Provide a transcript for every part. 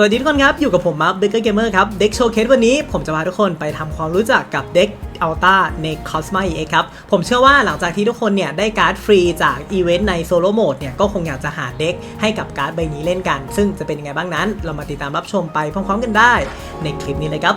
สวัสดีทุกคนครับ อยู่กับผมมาร์คเบเกอร์เกมเมอร์ครับ เด็กโชว์เคสวันนี้ผมจะพาทุกคนไปทำความรู้จักกับเด็กอัลต้าใน Cosma EX ครับ ผมเชื่อว่าหลังจากที่ทุกคนเนี่ยได้การ์ดฟรีจากอีเวนต์ในโซโล่โหมดเนี่ยก็คงอยากจะหาเด็กให้กับการ์ดใบนี้เล่นกัน ซึ่งจะเป็นยังไงบ้างนั้น เรามาติดตามรับชมไปพร้อมๆกันได้ในคลิปนี้เลยครับ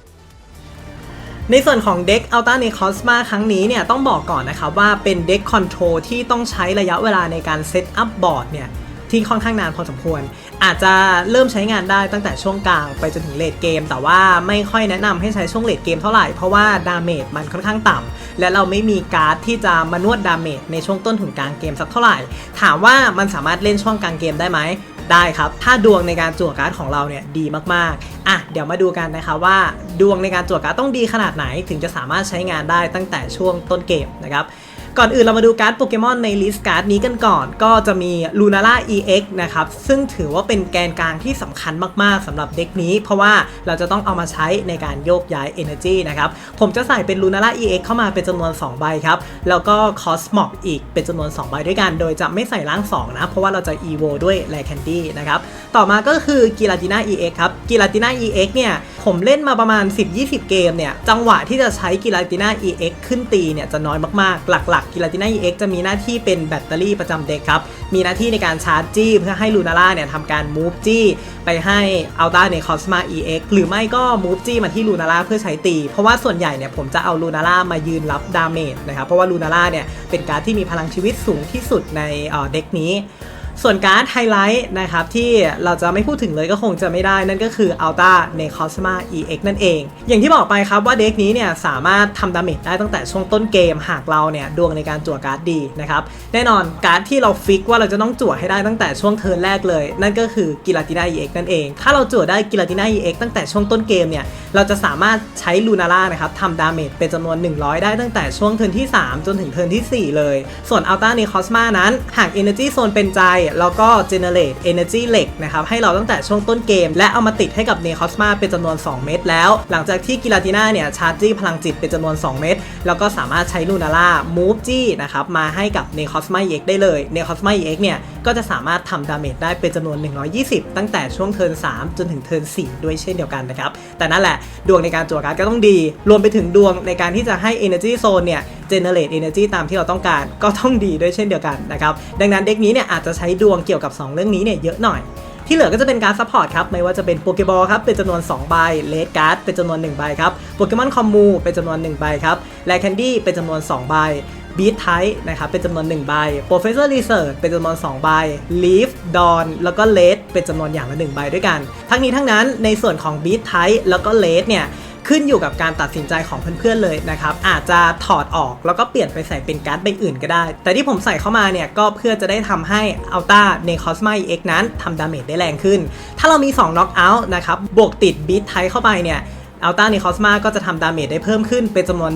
ในส่วนของเด็ก Alta n e Cosma ครั้งนี้เนี่ยต้องบอกก่อนนะครับว่าเป็นเด็กคอนโทรลที่ต้องใช้ระยะเวลาในการเซตอัพบอร์ดเนี่ยที่ค่อนข้างนานพอสมควร อาจจะเริ่มใช้งานได้ตั้งแต่ช่วงกลางไปจนถึงเลดเกม แต่ว่าไม่ค่อยแนะนำให้ใช้ช่วงเลดเกมเท่าไหร่ เพราะว่าดาเมจมันค่อนข้างต่ำและเราไม่มีการ์ดที่จะมานวดดาเมจในช่วงต้นถึงกลางเกมสักเท่าไหร่ ถามว่ามันสามารถเล่นช่วงกลางเกมได้ไหมได้ครับ ถ้าดวงในการจั่วการ์ดของเราเนี่ยดีมากๆ อะ เดี๋ยวมาดูกันนะคะว่าดวงในการจั่วการ์ดต้องดีขนาดไหนถึงจะสามารถใช้งานได้ตั้งแต่ช่วงต้นเกมนะครับ ก่อนอื่นเรามาดูการ์ดโปเกมอนในลิสต์การ์ดนี้กันก่อน ก็จะมี Lunala EX นะครับ ซึ่งถือว่าเป็นแกนกลางที่สำคัญมากๆสำหรับเด็กนี้ เพราะว่าเราจะต้องเอามาใช้ในการโยกย้าย Energy นะครับ ผมจะใส่เป็น Lunala EX เข้ามาเป็นจำนวน 2 ใบครับ แล้วก็ Cosmog อีกเป็นจำนวน 2 ใบด้วยกัน โดยจะไม่ใส่ร่าง 2 นะ เพราะว่าเราจะ EVO ด้วย r a r Candy นะครับ ต่อมาก็คือ Giratina EX ครับ Giratina EX เนี่ยผมเล่นมาประมาณ 10-20 เกมเนี่ยจังหวะที่จะใช้ Giratina EX ขึ้นตีเนี่ยจะน้อยมากๆหลักกกิลาติน่า EX จะมีหน้าที่เป็นแบตเตอรี่ประจำเด็กครับ มีหน้าที่ในการชาร์จจี้ เพื่อให้ลูนาร่าเนี่ยทำการมูฟจี้ไปให้อลตราในคอสมา EX หรือไม่ก็มูฟจี้มาที่ลูนาร่าเพื่อใช้ตี เพราะว่าส่วนใหญ่เนี่ยผมจะเอาลูนาร่ามายืนรับดาเมจนะครับ เพราะว่าลูนาร่าเนี่ยเป็นการดที่มีพลังชีวิตสูงที่สุดในเด็กนี้ ส่วนการ์ดไฮไลท์นะครับที่เราจะไม่พูดถึงเลยก็คงจะไม่ได้นั่นก็คือ Alta ใน Cosma EX นั่นเอง อย่างที่บอกไปครับว่าเด็กนี้เนี่ยสามารถทำดาเมจได้ตั้งแต่ช่วงต้นเกมหากเราเนี่ยดวงในการจั่วการ์ดดีนะครับแน่นอนการ์ดที่เราฟิกว่าเราจะต้องจั่วให้ได้ตั้งแต่ช่วงเทิร์นแรกเลย นั่นก็คือกิลาตินา EX นั่นเอง ถ้าเราจั่วได้กิลาตินา EX ตั้งแต่ช่วงต้นเกมเนี่ยเราจะสามารถใช้ลูนาร่านะครับทำดาเมจเป็นจำนวน 100 ได้ตั้งแต่ช่วงเทิร์นที่ 3 จนถึงเทิร์นทีสี่4 เลย ส่วน Alta ใน Cosma นั้นหาก Energy Zone เป็นใจแล้วก็ generate energy เหล็กนะครับให้เราตั้งแต่ช่วงต้นเกม และเอามาติดให้กับเนคอสมาเป็นจำนวน 2 เม็ดแล้ว หลังจากที่กิลาติน่าเนี่ยชาร์จี้พลังจิตเป็นจำนวน 2 เม็ดแล้วก็สามารถใช้ลูนาร่ามูฟจี้นะครับมาให้กับเนคอสมา EX ได้เลยเนคอสมา EX เนี่ยก็จะสามารถทำดาเมจได้เป็นจำนวน 120 ตั้งแต่ช่วงเทิร์น3 จนถึงเทิร์น4ด้วยเช่นเดียวกันนะครับแต่นั่นแหละดวงในการจั่วการ์ดก็ต้องดี รวมไปถึงดวงในการที่จะให้ energy zone เนี่ย generate energy ตามที่เราต้องการก็ต้องดีด้วยเช่นเดียวกันนะครับดังนั้นเด็กนี้เนี่ยอาจจะใช้ดวงเกี่ยวกับ 2 เรื่องนี้เนี่ยเยอะหน่อย ที่เหลือก็จะเป็นการซัพพอร์ตครับ ไม่ว่าจะเป็นโปเกบอลครับเป็นจำนวน 2 ใบเลดการ์ดเป็นจำนวน 1 ใบครับโปเกมอนคอมมูเป็นจำนวน 1 ใบครับแลแคนดี้เป็นจำนวน 2 ใบบีทไทนะครับเป็นจำนวน 1 ใบโปรเฟสเซอร์รีเสิร์ชเป็นจำนวน 2 ใบลีฟดอนแล้วก็เลดเป็นจำนวนอย่างละ 1 ใบด้วยกัน ทั้งนี้ทั้งนั้นในส่วนของบีทไทแล้วก็เลดเนี่ย ขึ้นอยู่กับการตัดสินใจของเพื่อนๆเลยนะครับอาจจะถอดออกแล้วก็เปลี่ยนไปใส่เป็นการ์ดใบอื่นก็ได้ แต่ที่ผมใส่เข้ามาเนี่ยก็เพื่อจะได้ทำให้อลต้าในคอสมาเอ็กนั้นทำดาเมจได้แรงขึ้น ถ้าเรามี2 Knock Out นะครับบวกติดบีทไทเข้าไปเนี่ย อัลต้าในคอสมาก็จะทำดาเมจได้เพิ่มขึ้นเป็นจำนวน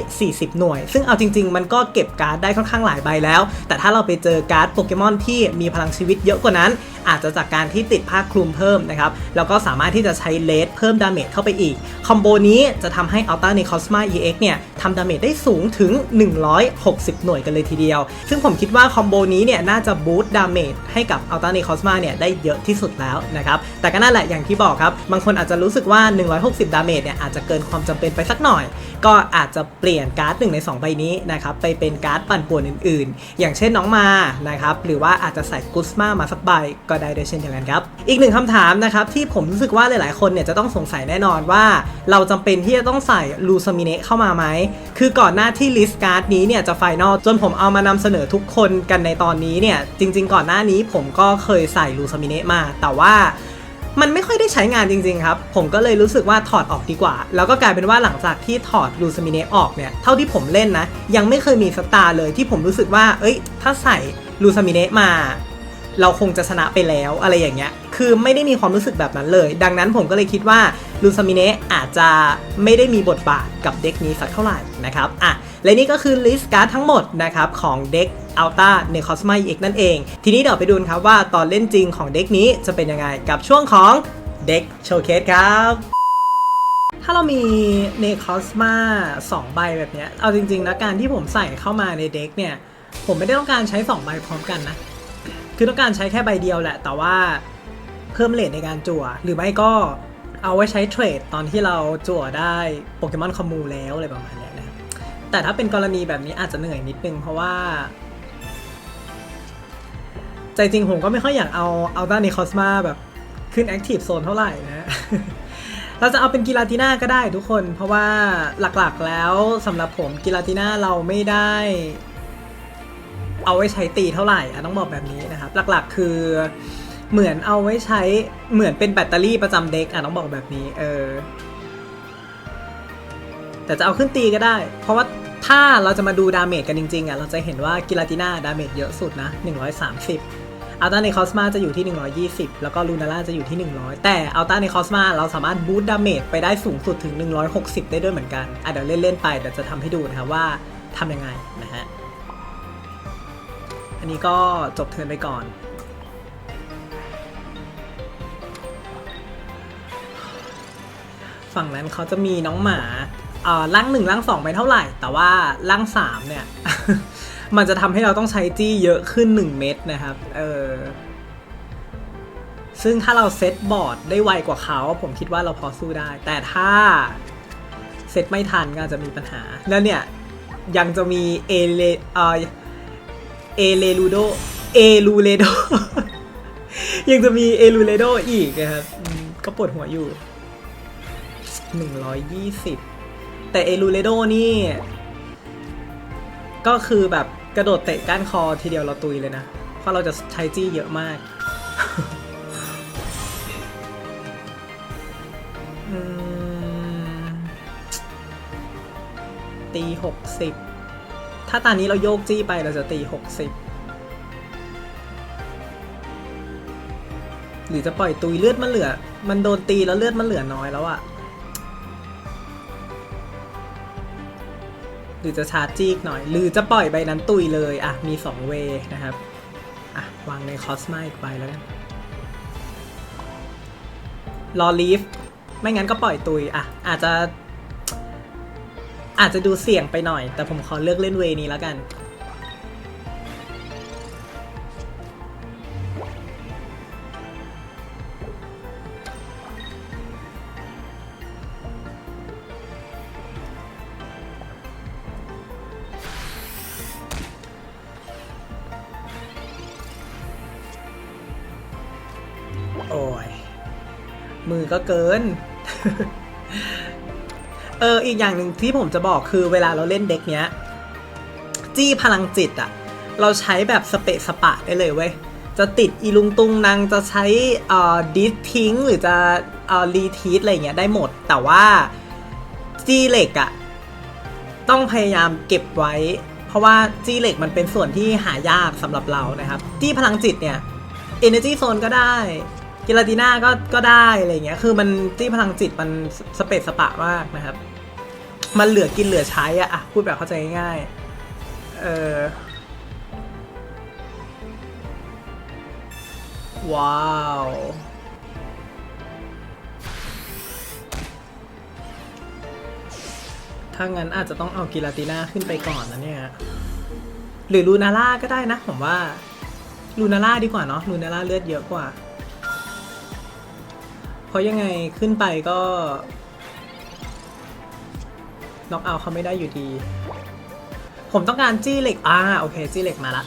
140 หน่วย ซึ่งเอาจริง ๆ มันก็เก็บการ์ดได้ค่อนข้างหลายใบแล้ว แต่ถ้าเราไปเจอการ์ดโปเกมอนที่มีพลังชีวิตเยอะกว่านั้น อาจจะจากการที่ติดผ้าคลุมเพิ่มนะครับ แล้วก็สามารถที่จะใช้เลสเพิ่มดาเมจเข้าไปอีก คอมโบนี้จะทำให้ Alta ใน Cosma EX เนี่ยทำดาเมจได้สูงถึง 160 หน่วยกันเลยทีเดียว ซึ่งผมคิดว่าคอมโบนี้เนี่ยน่าจะบูตดาเมจให้กับ Alta ใน Cosma เนี่ยได้เยอะที่สุดแล้วนะครับ แต่ก็นั่นแหละอย่างที่บอกครับ บางคนอาจจะรู้สึกว่า 160ดาเมจเนี่ยอาจจะเกินความจำเป็นไปสักหน่อย ก็อาจจะเปลี่ยนการ์ดหนึ่งใน 2 ใบนี้นะครับไปเป็นการ์ดปั่นป่วนอื่นๆ อย่างเช่นน้องมานะครับหรือว่าอาจจะใส่กุสมามาสักใบก็ได้ด้วยเช่นเดียวกันครับอีกหนึ่งคำถามนะครับที่ผมรู้สึกว่าหลายๆคนเนี่ยจะต้องสงสัยแน่นอนว่า เราจำเป็นที่จะต้องใส่ลูซามิเนะเข้ามาไหมคือก่อนหน้าที่ลิสต์การ์ดนี้เนี่ยจะไฟนอลจนผมเอามานำเสนอทุกคนกันในตอนนี้เนี่ยจริง ๆ ก่อนหน้านี้ผมก็เคยใส่ลูซามิเนะมา แต่ว่า มันไม่ค่อยได้ใช้งานจริงๆครับ ผมก็เลยรู้สึกว่าถอดออกดีกว่า แล้วก็กลายเป็นว่าหลังจากที่ถอดลูซามิเนออกเนี่ย เท่าที่ผมเล่นนะ ยังไม่เคยมีสตาร์เลยที่ผมรู้สึกว่า เอ้ย ถ้าใส่ลูซามิเนมา เราคงจะชนะไปแล้วอะไรอย่างเงี้ย คือไม่ได้มีความรู้สึกแบบนั้นเลย ดังนั้นผมก็เลยคิดว่าลูซามิเนอาจจะไม่ได้มีบทบาทกับเด็กนี้สักเท่าไหร่นะครับ อะ และนี่ก็คือลิสต์การ์ดทั้งหมดนะครับของเด็กอัลต้าในคอสมาอีกนั่นเอง ทีนี้เดี๋ยวไปดูนครับว่าตอนเล่นจริงของเด็กนี้จะเป็นยังไงกับช่วงของเด็กโชว์เคสครับถ้าเรามีเนคอสมา2ใบแบบนี้เอาจริงๆนะการที่ผมใส่เข้ามาในเด็กเนี่ย ผมไม่ได้ต้องการใช้ 2 ใบพร้อมกันนะ คือต้องการใช้แค่ใบเดียวแหละ แต่ว่าเพิ่มเลทในการจั่ว หรือไม่ก็เอาไว้ใช้เทรดตอนที่เราจั่วได้โปเกมอนคอมมูแล้วอะไรประมาณนี้ แต่ถ้าเป็นกรณีแบบนี้อาจจะเหนื่อยนิดนึงเพราะว่า ใจจริงผมก็ไม่ค่อยอยากเอาเอาต้านในคอสมาแบบขึ้นแอคทีฟโซนเท่าไหร่นะ เราจะเอาเป็นกีฬาติน่าก็ได้ทุกคน เพราะว่าหลักๆแล้วสำหรับผมกีฬาติน่าเราไม่ได้ เอาไว้ใช้ตีเท่าไหร่อะต้องบอกแบบนี้นะครับ หลักๆคือเหมือนเอาไว้ใช้เหมือนเป็นแบตเตอรี่ประจำเด็กอะต้องบอกแบบนี้ เออ แต่จะเอาขึ้นตีก็ได้ เพราะว่า ถ้าเราจะมาดูดาเมจกันจริงๆอะเราจะเห็นว่ากิลาติน่าดาเมจเยอะสุดนะ 130อัลต้าในคอสมาจะอยู่ที่ 120 แล้วก็ลูนาร่าจะอยู่ที่ 100 แต่อัลต้าในคอสมาเราสามารถบูตดาเมจไปได้สูงสุดถึง 160 ได้ด้วยเหมือนกันอะเดี๋ยวเล่นๆไปเดี๋ยวจะทำให้ดูนะครับว่าทำยังไงนะฮะอันนี้ก็จบเทิร์นไปก่อนฝั่งนั้นเขาจะมีน้องหมา ร่างหนึ่งร่างสองไปเท่าไหร่ แต่ว่าร่างสามเนี่ย มันจะทำให้เราต้องใช้จี้เยอะขึ้น 1 เม็ดนะครับ เออ ซึ่งถ้าเราเซตบอร์ดได้ไวกว่าเขา ผมคิดว่าเราพอสู้ได้ แต่ถ้าเซตไม่ทันก็จะมีปัญหา แล้วเนี่ย ยังจะมีเอเลเอเอเลลูโดเอลูเลโดยังจะมีเอลูเลโดอีกนะครับ ก็ปวดหัวอยู่ 120 แต่เอลูเลโดนี่ ก็คือแบบกระโดดเตะก้านคอทีเดียวเราตุยเลยนะ เพราะเราจะใช้จี้เยอะมากตีหกสิบถ้าตอนนี้เราโยกจี้ไปเราจะตี 60 หรือจะปล่อยตุยเลือดมันเหลือ มันโดนตีแล้วเลือดมันเหลือน้อยแล้วอะ หรือจะชาร์จจี้อีกหน่อย หรือจะปล่อยใบนั้นตุยเลยอะมี2เวย์นะครับอะวางในคอสมาอีกใบแล้วกันรอลีฟไม่งั้นก็ปล่อยตุยอะอาจจะ อาจจะดูเสี่ยงไปหน่อย แต่ผมขอเลือกเล่นเวนี้แล้วกัน ก็เกิน เอออีกอย่างหนึ่งที่ผมจะบอกคือเวลาเราเล่นเด็กเนี้ย จี้พลังจิตอะเราใช้แบบสเปะสปะได้เลยเว้ย จะติดอีลุงตุงนางจะใช้อ่อดิสทิ้งหรือจะอ่อรีทีสอะไรเงี้ยได้หมด แต่ว่าจี้เหล็กอะต้องพยายามเก็บไว้ เพราะว่าจี้เหล็กมันเป็นส่วนที่หายากสำหรับเรานะครับ จี้พลังจิตเนี่ย Energy Zone ก็ได้ กิลาติน่าก็ก็ได้อะไรเงี้ยคือมันจี้พลังจิตมันสเปซสปะมากนะครับ มันเหลือกินเหลือใช้อะอะพูดแบบเข้าใจง่ายเออว้าว ถ้างั้นอาจจะต้องเอากิลาติน่าขึ้นไปก่อนนะเนี่ย หรือลูนาร่าก็ได้นะผมว่า ลูนาร่าดีกว่าเนาะ ลูนาร่าเลือดเยอะกว่า เพราะยังไงขึ้นไปก็น็อกเอาเขาไม่ได้อยู่ดี ผมต้องการจี้เหล็ก อ่า โอเค จี้เหล็กมาละ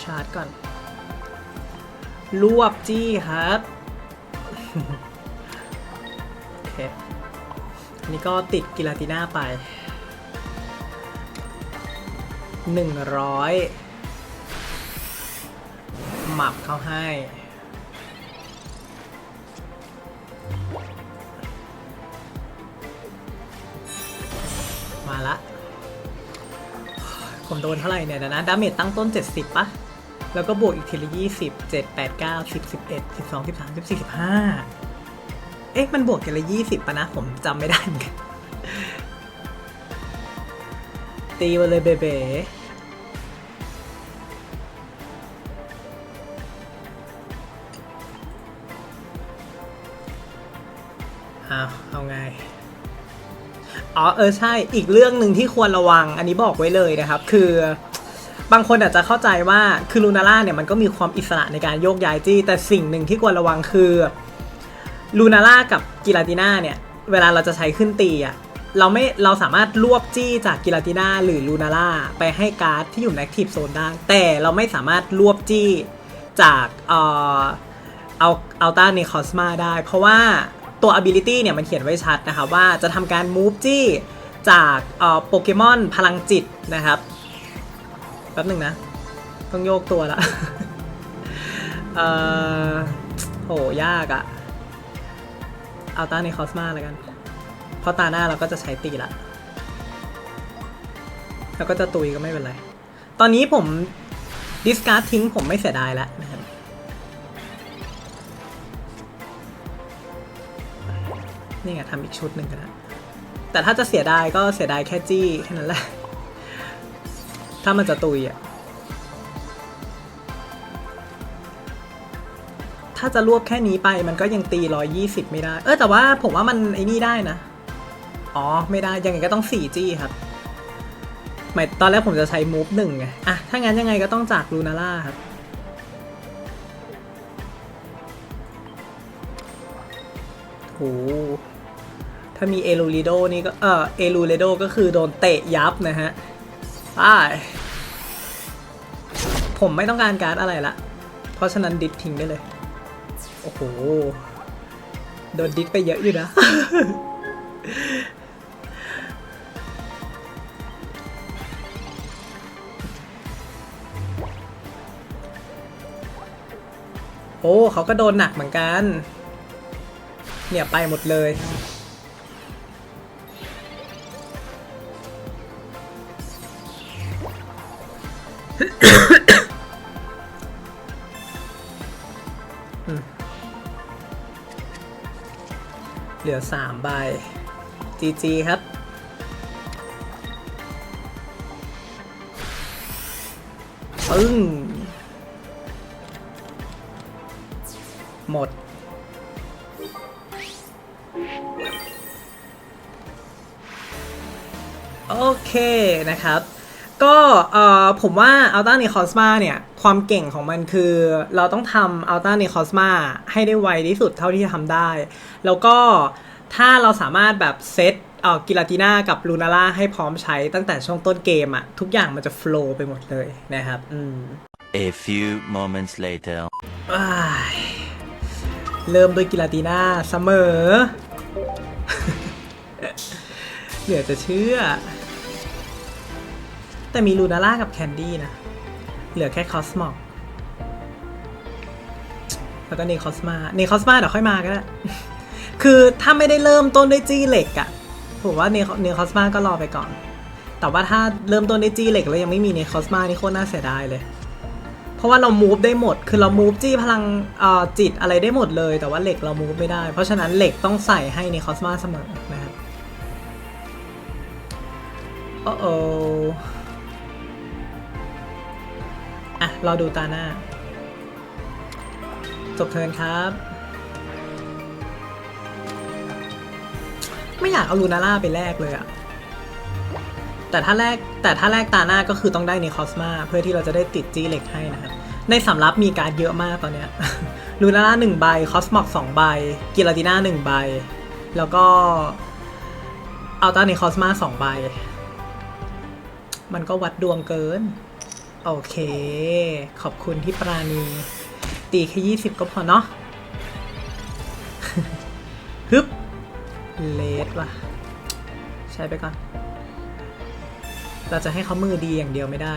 ชาร์จก่อน รวบจี้ครับ โอเค อันนี้ก็ติดกิลาติน่าไปหนึ่งร้อยหมับเข้าให้ โดนเท่าไหร่เนี่ยนะดาเมจตั้งต้น 70ปะแล้วก็บวกอีกทีละ20 7 8 9 10 11 12 13 14 15เอ๊ะมันบวกทีละ20ปะนะ ผมจำไม่ได้เหมือนกันตีมาเลยเบเบเอาเอาไง อ๋อเออใช่อีกเรื่องหนึ่งที่ควรระวัง อันนี้บอกไว้เลยนะครับ คือบางคนอาจจะเข้าใจว่าคือลูนาร่าเนี่ยมันก็มีความอิสระในการโยกย้ายจี้ แต่สิ่งหนึ่งที่ควรระวังคือลูนาร่ากับกิลาติน่าเนี่ย เวลาเราจะใช้ขึ้นตีอะเราไม่เราสามารถรวบจี้จากกิลาติน่าหรือลูนาร่าไปให้การ์ดที่อยู่ในแอคทีฟโซนได้ แต่เราไม่สามารถรวบจี้จากเอ่อเอาเอาต้าในคอสมาได้ เพราะว่า ตัว ability เนี่ยมันเขียนไว้ชัดนะครับว่าจะทำการ move จี้จากเอ่อโปเกมอนพลังจิตนะครับแป๊บหนึ่งนะ ต้องโยกตัวละเอ่อโหยากอะเอาตาในคอสมาแล้วกัน เพราะตาหน้าเราก็จะใช้ตีละแล้วก็จะตุยก็ไม่เป็นไร ตอนนี้ผมดิสการ์ดทิ้งผมไม่เสียดายแล้วนะ นี่ไงทำอีกชุดหนึ่งกันนะแต่ถ้าจะเสียดายก็เสียดายแค่จี้แค่นั้นแหละ ถ้ามันจะตุยอะ ถ้าจะรวบแค่นี้ไปมันก็ยังตี 120 ไม่ได้ เออแต่ว่าผมว่ามันไอ้นี่ได้นะ อ๋อ ไม่ได้ ยังไงก็ต้อง 4 จี้ครับ หมายตอนแรกผมจะใช้มูฟหนึ่งไง อะ ถ้างั้นยังไงก็ต้องจากลูนาร่าครับโห ถ้ามีเอลูริโดนี่ก็เออเอลูเรโดก็คือโดนเตะยับนะฮะไปผมไม่ต้องการการ์ดอะไรละ เพราะฉะนั้นดิสทิ้งได้เลย โอ้โห โดนดิสไปเยอะอยู่นะ โอ้ เขาก็โดนหนักเหมือนกัน เนี่ยไปหมดเลย เหลือสามใบจีจีครับ ปึ้ง หมด โอเคนะครับ ก็เอ่อผมว่า Alta n e c o s m a เนี่ย ความเก่งของมันคือ เราต้องทำ Alta n e c o s m a ให้ได้ไวที่สุดเท่าที่จะทำได้ แล้วก็ถ้าเราสามารถแบบเซตเอ่อกิลาติน่ากับลูนาร่าให้พร้อมใช้ตั้งแต่ช่วงต้นเกมอะทุกอย่างมันจะโฟล์ไปหมดเลยนะครับอืม A few moments later. อ้ายเริ่มด้วยกิลาติน่าเสมอ เหลือจะเชื่อ แต่มีลูนาร่ากับแคนดี้นะ เหลือแค่คอสมอกแล้วก็เนคอสมาเนคอสมาเดี๋ยวค่อยมาก็ได้ คือถ้าไม่ได้เริ่มต้นด้วยจี้เหล็กอะผมว่าเนเนคอสมาก็รอไปก่อน แต่ว่าถ้าเริ่มต้นด้วยจี้เหล็กแล้วยังไม่มีเนคอสมานี่โคตรน่าเสียดายเลย เพราะว่าเรา move ได้หมด คือเรา move จี้พลังอ่อจิตอะไรได้หมดเลย แต่ว่าเหล็กเรา move ไม่ได้ เพราะฉะนั้นเหล็กต้องใส่ให้ในคอสมาเสมอนะครับโอ้โอ อะ เราดูตาหน้า จบเทินครับ ไม่อยากเอาลูนาร่าไปแลกเลยอะแต่ถ้าแรกแต่ถ้าแรกตาหน้าก็คือต้องได้ในคอสมาเพื่อที่เราจะได้ติดจี้เหล็กให้นะครับ ในสำรับมีการเยอะมากตอนเนี้ยลูนาร่าหนึ่งใบคอสมอกสองใบกิลาติน่าหนึ่งใบ แล้วก็เอัลต้าในคอสมาสองใบ มันก็วัดดวงเกิน โอเค ขอบคุณที่ปราณี ตีแค่ยี่สิบก็พอเนาะฮึบเลดว่ะ ใช้ไปก่อน เราจะให้เขามือดีอย่างเดียวไม่ได้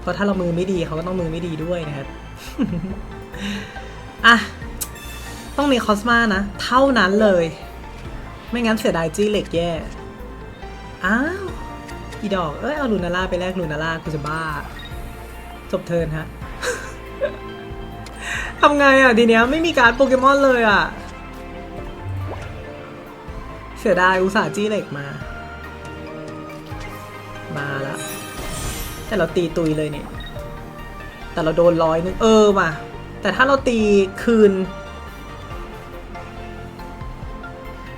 เพราะถ้าเรามือไม่ดีเขาก็ต้องมือไม่ดีด้วยนะครับ อะ ต้องมีคอสมานะ เท่านั้นเลย ไม่งั้นเสียดายจี้เหล็กแย่ อ้าว อีดอก เอ้ยเอาลูนาร่าไปแลกลูนาร่ากูจะบ้า จบเทิร์นฮะ ทำไงอะทีเนี้ยไม่มีการ์ดโปเกมอนเลยอะ เสียดายอุตส่าห์จี้เหล็กมา มาละแต่เราตีตุยเลยเนี่ย แต่เราโดนร้อยนึงเออว่ะแต่ถ้าเราตีคืน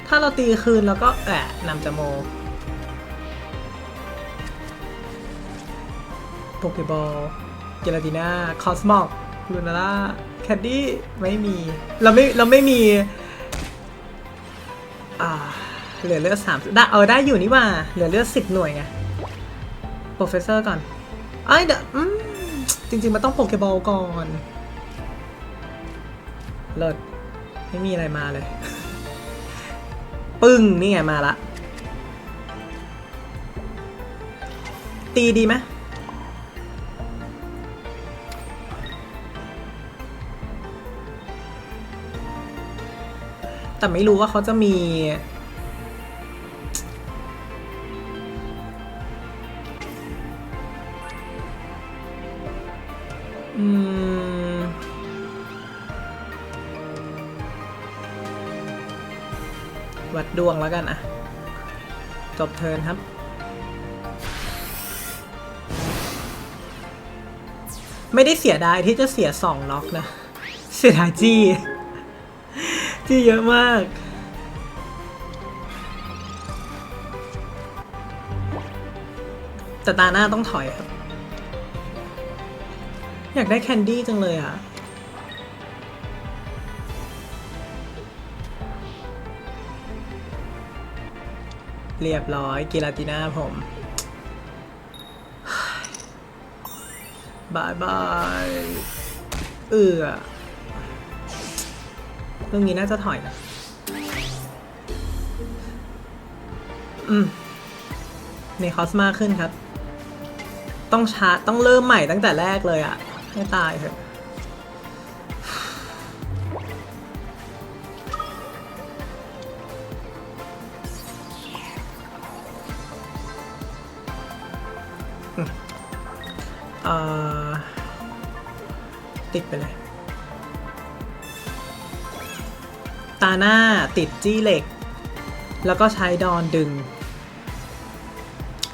ถ้าเราตีคืนแล้วก็แอะนำจะโม เกบอลเกลาติน่าคอสมอกลูนาร่าแคดดี้ไม่มี เราไม่ เราไม่มี อ่า เหลือเลือดสามได้ เออ ได้อยู่นี่ว่า เหลือเลือดสิบหน่วยไงโปรเฟสเซอร์ก่อนไอ้ยเดี๋ยวอืมจริง ๆ มันต้องโปเกบอลก่อน เลิศ ไม่มีอะไรมาเลย ปึ้ง นี่ไง มาละ ตีดีไหม แต่ไม่รู้ว่าเขาจะมี อืม วัดดวงแล้วกันอะจบเทินครับไม่ได้เสียดายที่จะเสียสองล็อกนะ เสียดายจี้ จี้เยอะมาก แต่ตาหน้าต้องถอยครับ อยากได้แคนดี้จังเลยอะเรียบร้อยกิลาติน่าผม บายบาย เอือ เรื่องนี้น่าจะถอยนะอืมในคอสมาขึ้นครับ ต้องชาร์ต้องเริ่มใหม่ตั้งแต่แรกเลยอะให้ตายเถอะอ่อติดไปเลยาหน้าติดจี้เหล็ก แล้วก็ใช้ดอนดึง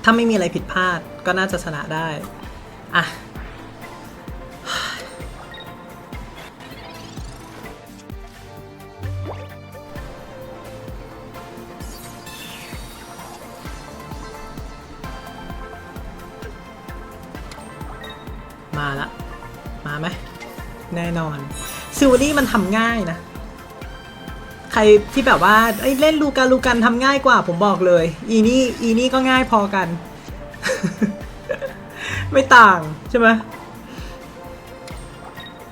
ถ้าไม่มีอะไรผิดพลาดก็น่าจะชนะได้ อะ มาละ มาไหม แน่นอนซิวนี่มันทำง่ายนะ ใครที่แบบว่าเเล่นลูกันลูกันทำง่ายกว่าผมบอกเลย อีนี่อีนี่ก็ง่ายพอกัน ไม่ต่างใช่ไหม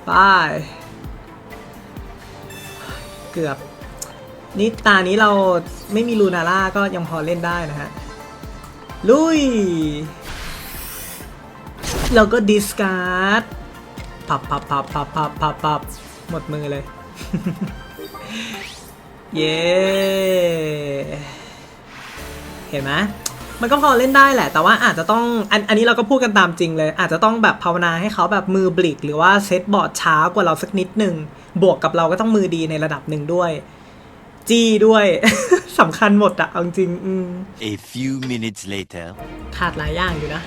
ไปเกือบ นี่ตานี้เราไม่มีลูนาร่าก็ยังพอเล่นได้นะฮะ ลุย เราก็ดิสการ์ด พับพับพับพับพับพับพับหมดมือเลย เย้เห็นไหมมันก็พอเล่นได้แหละ แต่ว่าอาจจะต้องอันอันนี้เราก็พูดกันตามจริงเลย อาจจะต้องแบบภาวนาให้เขาแบบมือบลิก หรือว่าเซตบอร์ดช้ากว่าเราสักนิดหนึ่งบวกกับเราก็ต้องมือดีในระดับหนึ่งด้วย จี้ด้วย สำคัญหมดอะเอาจริง อืม A few minutes later. ขาดหลายอย่างอยู่นะ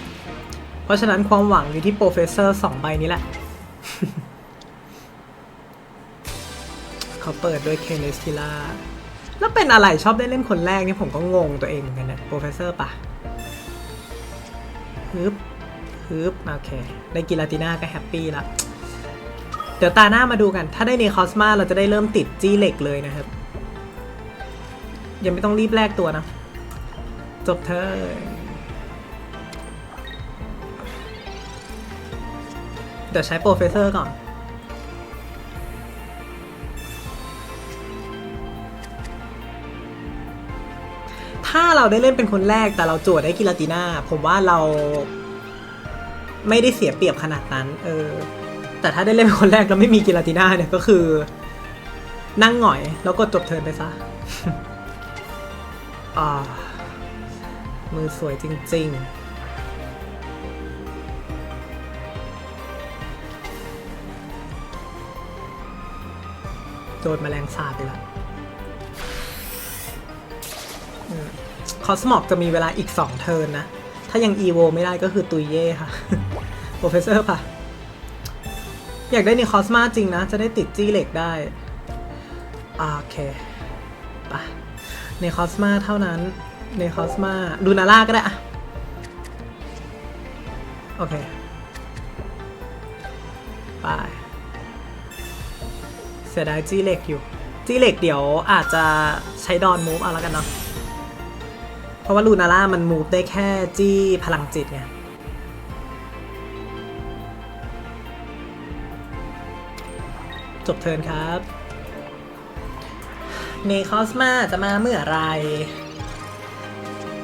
เพราะฉะนั้นความหวังอยู่ที่โปรเฟสเซอร์สองใบนี้แหละ เขาเปิดด้วยเคนเนสติล่าแล้วเป็นอะไรชอบได้เล่นคนแรกนี่ผมก็งงตัวเองเหมือนกันนะโปรเฟสเซอร์ปะฮึบฮึบโอเค ได้กิลาติน่าก็แฮปปี้ละ เดี๋ยวตาหน้ามาดูกัน ถ้าได้เนคอสมาเราจะได้เริ่มติดจี้เหล็กเลยนะครับ ยังไม่ต้องรีบแลกตัวนะ จบเธอเดี๋ยวใช้โปรเฟสเซอร์ก่อน ถ้าเราได้เล่นเป็นคนแรกแต่เราโจทย์ได้กิลาติน่าผมว่าเรา ไม่ได้เสียเปรียบขนาดนั้น เออ แต่ถ้าได้เล่นเป็นคนแรกแล้วไม่มีกิลาติน่าเนี่ยก็คือ นั่งหงอย แล้วกดจบเทินไปซะอ่ามือสวยจริง ๆโดนแมลงสาบไปแล้ว คอสมอกจะมีเวลาอีก 2 เทิร์นนะ ถ้ายังอีโวไม่ได้ก็คือตุยเย่ค่ะ โปรเฟสเซอร์ป่ะ อยากได้นีคอสมาจริงนะ จะได้ติดจี้เหล็กได้ โอเคไปในคอสมาเท่านั้น ในคอสมาลูนาร่าก็ได้อะโอเค ไป เสียดายจี้เหล็กอยู่ จี้เหล็กเดี๋ยวอาจจะใช้ดอนมูฟเอาแล้วกันเนาะ เพราะว่าลูนาร่ามันมูฟได้แค่จี้พลังจิตไงจบเทิร์นครับเนคอสมาจะมาเมื่อไหร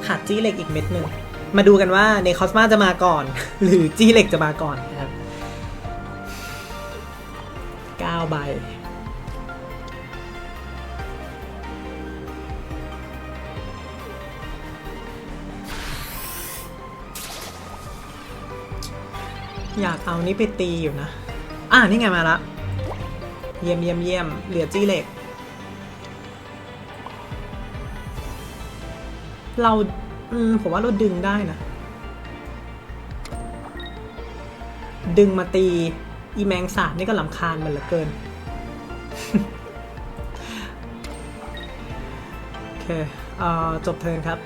ขาดจี้เหล็กอีกเม็ดหนึ่ง มาดูกันว่าเนคอสมาจะมาก่อน หรือจี้เหล็กจะมาก่อนนะครับ9ใบ อยากเอานี่ไปตีอยู่นะ อ่านี่ไงมาละ เยี่ยมเยี่ยมเยี่ยมเหลือจี้เหล็ก เราอืมผมว่าเราดึงได้นะ ดึงมาตี อีแมงสาบนี่ก็ลำคาญมันเหลือเกิน โอเค เอ่อ จบเทิร์นครับ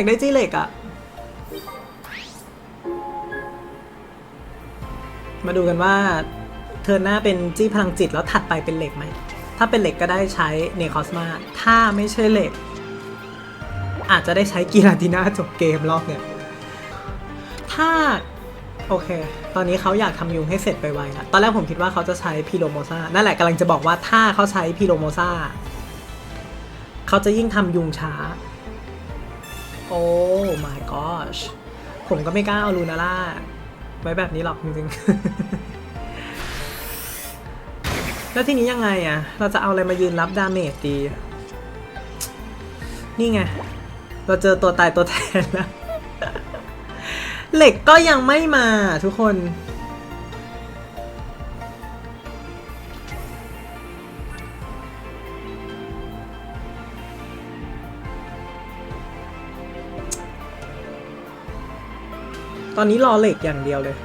ากได้จี้เหล็กอะมาดูกันว่าเทินหน้าเป็นจี้พลังจิตแล้วถัดไปเป็นเหล็กไหม ถ้าเป็นเหล็กก็ได้ใช้เนคอสมา ถ้าไม่ใช่เหล็ก อาจจะได้ใช้กีราติน่าจบเกมรอบเนี่ย ถ้า โอเค ตอนนี้เขาอยากทำยุงให้เสร็จไปไวแล้วตอนแรกผมคิดว่าเขาจะใช้พีโรโมซานั่นแหละกำลังจะบอกว่าถ้าเขาใช้พีโรโมซาเขาจะยิ่งทำยุงช้า โอ้ my gosh ผมก็ไม่กล้าเอาลูนาร่าไว้แบบนี้หรอกจริงๆ แล้วทีนี้ยังไงอะเราจะเอาอะไรมายืนรับดาเมจดี นี่ไง เราเจอตัวตายตัวแทนแล้ว เหล็กก็ยังไม่มาทุกคน อนนี้รอเหล็กอย่างเดียวเลย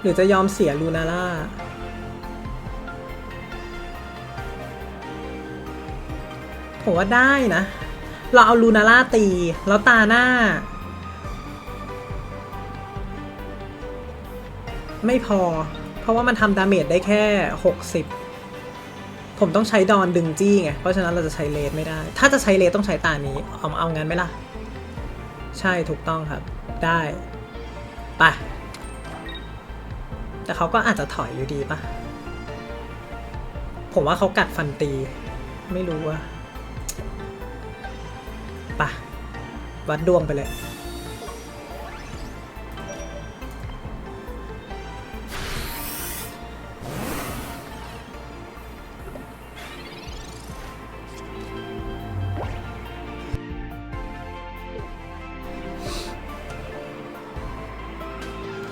หรือจะยอมเสียลูนาร่าผมว่าได้นะ เราเอาลูนาร่าตี แล้วตาหน้า ไม่พอ เพราะว่ามันทำดาเมจได้แค่ 60 ผมต้องใช้ดอนดึงจี้ไง เพราะฉะนั้นเราจะใช้เลสไม่ได้ ถ้าจะใช้เลสต้องใช้ตานี้ เอาเอางั้นไหมล่ะ ใช่ถูกต้องครับ ได้ไปแต่เขาก็อาจจะถอยอยู่ดีปะผมว่าเขากัดฟันตี ไม่รู้อะปะวัดดวงไปเลย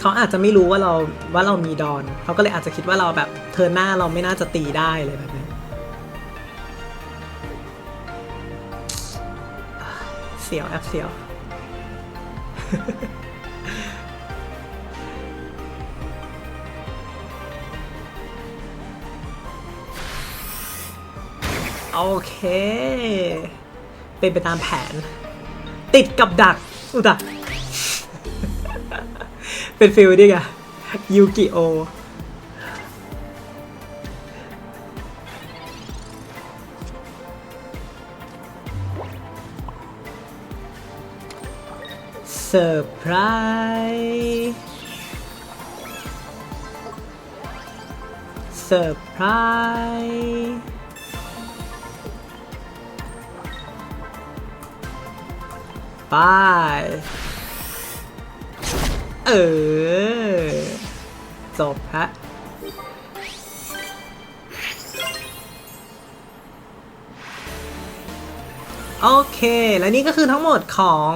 เขาอาจจะไม่รู้ว่าเราว่าเรามีดอน เขาก็เลยอาจจะคิดว่าเราแบบเทิร์นหน้าเราไม่น่าจะตีได้เลยแบบนี้เสียวแอบเสียว โอเค เป็นไปตามแผน ติดกับดักอุยตะ เป็นฟิลนี่ไงยูกิโอเซอร์ไพรส์เซอร์ไพรส์ป้าย เออ จบฮะโอเค และนี่ก็คือทั้งหมดของ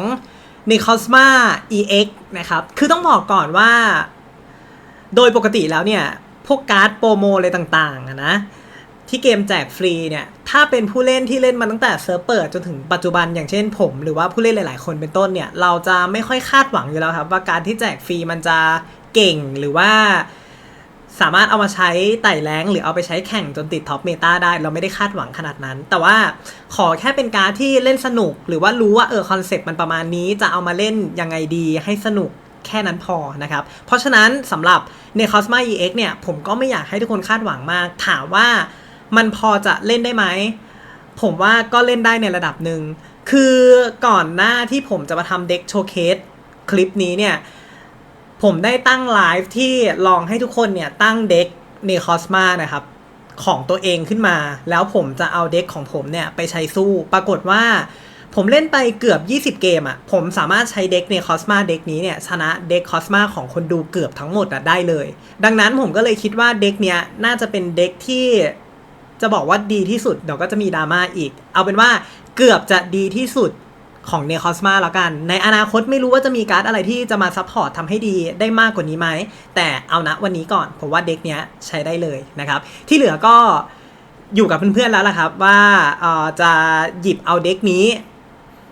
n e c o s m a EX นะครับ คือต้องบอกก่อนว่า โดยปกติแล้วเนี่ย พวกการ์ดโปรโมอะไรต่างๆนะ ที่เกมแจกฟรีเนี่ย ถ้าเป็นผู้เล่นที่เล่นมาตั้งแต่เซิร์ฟเปิดจนถึงปัจจุบันอย่างเช่นผมหรือว่าผู้เล่นหลาย ๆ คนเป็นต้นเนี่ย เราจะไม่ค่อยคาดหวังอยู่แล้วครับว่าการที่แจกฟรีมันจะเก่งหรือว่าสามารถเอามาใช้ไต่แรงหรือเอาไปใช้แข่งจนติดท็อปเมตาได้ เราไม่ได้คาดหวังขนาดนั้น แต่ว่าขอแค่เป็นการที่เล่นสนุก หรือว่ารู้ว่าเออคอนเซ็ปต์มันประมาณนี้จะเอามาเล่นยังไงดีให้สนุกแค่นั้นพอนะครับ เพราะฉะนั้นสำหรับใน Cosma EX เนี่ย ผมก็ไม่อยากให้ทุกคนคาดหวังมาก ถามว่า มันพอจะเล่นได้ไหม ผมว่าก็เล่นได้ในระดับหนึ่ง คือก่อนหน้าที่ผมจะมาทำเด็กโชว์เคสคลิปนี้เนี่ย ผมได้ตั้งไลฟ์ที่ลองให้ทุกคนเนี่ยตั้งเด็กเนคอสมานะครับ ของตัวเองขึ้นมา แล้วผมจะเอาเด็กของผมเนี่ยไปใช้สู้ ปรากฏว่าผมเล่นไปเกือบ 20 เกมอะ่ะ ผมสามารถใช้เด็กในคอสมาเด็กนี้เนี่ยชนะเด็กคอสมาของคนดูเกือบทั้งหมดอะได้เลย ดังนั้นผมก็เลยคิดว่าเด็กเนี้ยน่าจะเป็นเด็กที่ จะบอกว่าดีที่สุดเดี๋ยวก็จะมีดราม่าอีก เอาเป็นว่าเกือบจะดีที่สุดของเนคอสมาแล้วกัน ในอนาคตไม่รู้ว่าจะมีการ์ดอะไรที่จะมาซัพพอร์ตทำให้ดีได้มากกว่านี้ไหม แต่เอานะวันนี้ก่อนผมว่าเด็กเนี้ยใช้ได้เลยนะครับ ที่เหลือก็อยู่กับเพื่อนๆแล้วล่ะครับ ว่าเอ่อจะหยิบเอาเด็กนี้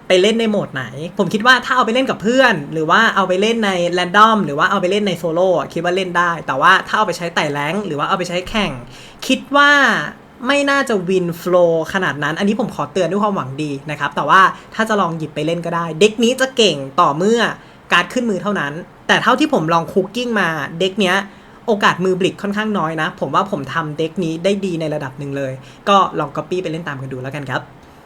ไปเล่นในโหมดไหน ผมคิดว่าถ้าเอาไปเล่นกับเพื่อน หรือว่าเอาไปเล่นในแรนดอมหรือว่าเอาไปเล่นในโซโล่คิดว่าเล่นได้ แต่ว่าถ้าเอาไปใช้ไต่แรงหรือว่าเอาไปใช้แข่ง คิดว่า ไม่น่าจะวินฟล์ขนาดนั้น อันนี้ผมขอเตือนด้วยความหวังดีนะครับ แต่ว่าถ้าจะลองหยิบไปเล่นก็ได้ เด็กนี้จะเก่งต่อเมื่อการ์ดขึ้นมือเท่านั้น แต่เท่าที่ผมลองคุกกิ้งมาเด็กเนี้ยโอกาสมือบลิกค่อนข้างน้อยนะ ผมว่าผมทำเด็กนี้ได้ดีในระดับหนึ่งเลย ก็ลองก๊อปปี้ไปเล่นตามกันดูแล้วกันครับ